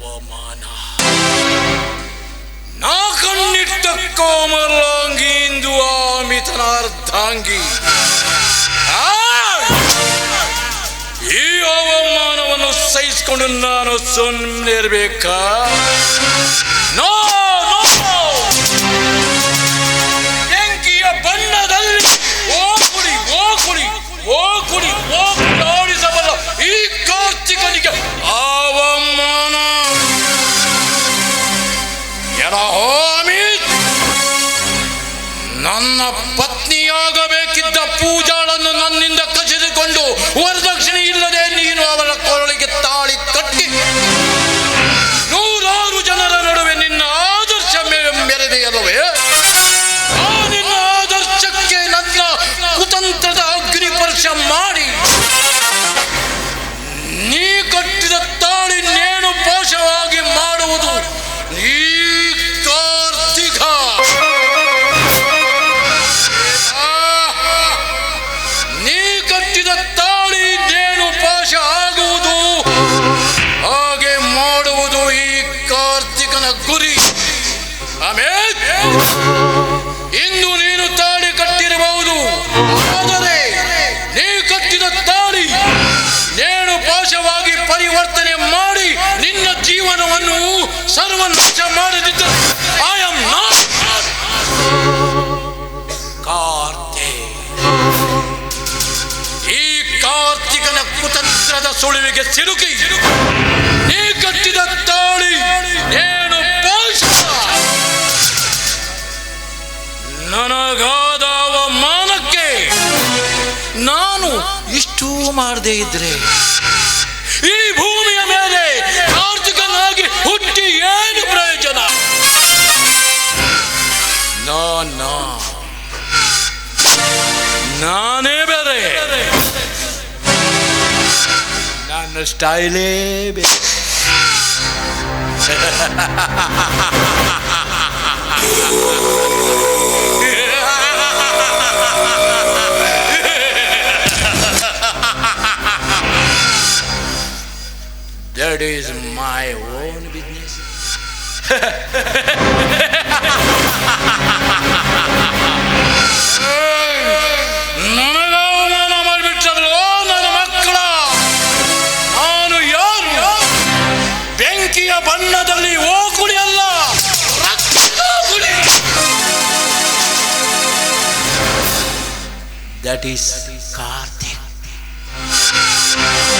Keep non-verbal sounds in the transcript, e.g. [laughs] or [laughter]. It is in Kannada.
ಹವಾಮಾನ. ನಾಕನ್ನಿಟ್ಟ ಕೋಮಲಾಂಗಿ ಎಂದು ಆಮಿತನಾರ್ಧಾಂಗಿ. ಈ ಅವಮಾನವನ್ನು ಸಹಿಸಿಕೊಂಡು ನಾನು ಸುಮ್ಮನೆ ಇರಬೇಕಾ? ಯರಹೋಮಿ ನನ್ನ ಪತ್ನಿಯಾಗಬೇಕಿದ್ದ ಕಾರ್ತಿಕನ ಗುರಿ. ಆಮೇಲೆ ಇಂದು ನೀನು ತಾಳಿ ಕಟ್ಟಿರಬಹುದು. ಆದರೆ ನೀ ಕಟ್ಟಿದ ತಾಳಿ ನೇಣು ಪಾಶವಾಗಿ ಪರಿವರ್ತನೆ ಮಾಡಿ ನಿನ್ನ ಜೀವನವನ್ನು ಸರ್ವನಾಶ ಮಾಡದಿದ್ದರೆ ಐ ಆಮ್ ಕಾರ್ತೆ ಈ ಕಾರ್ತಿಕನ ಕುತಂತ್ರದ ಸುಳಿವಿಗೆ ಸಿಲುಕಿ. ನೀ ಇಷ್ಟೂ ಮಾಡದೇ ಇದ್ರೆ ಈ ಭೂಮಿಯ ಮೇಲೆ ಕಾರ್ತಿಕನಾಗಿ ಹುಟ್ಟಿ ಏನು ಪ್ರಯೋಜನ? ನಾನೇ ಬೇರೆ. ನನ್ನ ಸ್ಟೈಲೇ ಬೇರೆ. [laughs] That is my own business. ನನಗ ಅವಮಾನ ಮಾಡಿಬಿಟ್ಟದ್ರು ನನ್ನ ಮಕ್ಕಳ ನಾನು ಯಾರು ಬೆಂಕಿಯ ಬಣ್ಣದಲ್ಲಿ ಓ ಕುಡಿ ಅಲ್ಲ ದಟ್ ಈಸ್ ಕಾರ್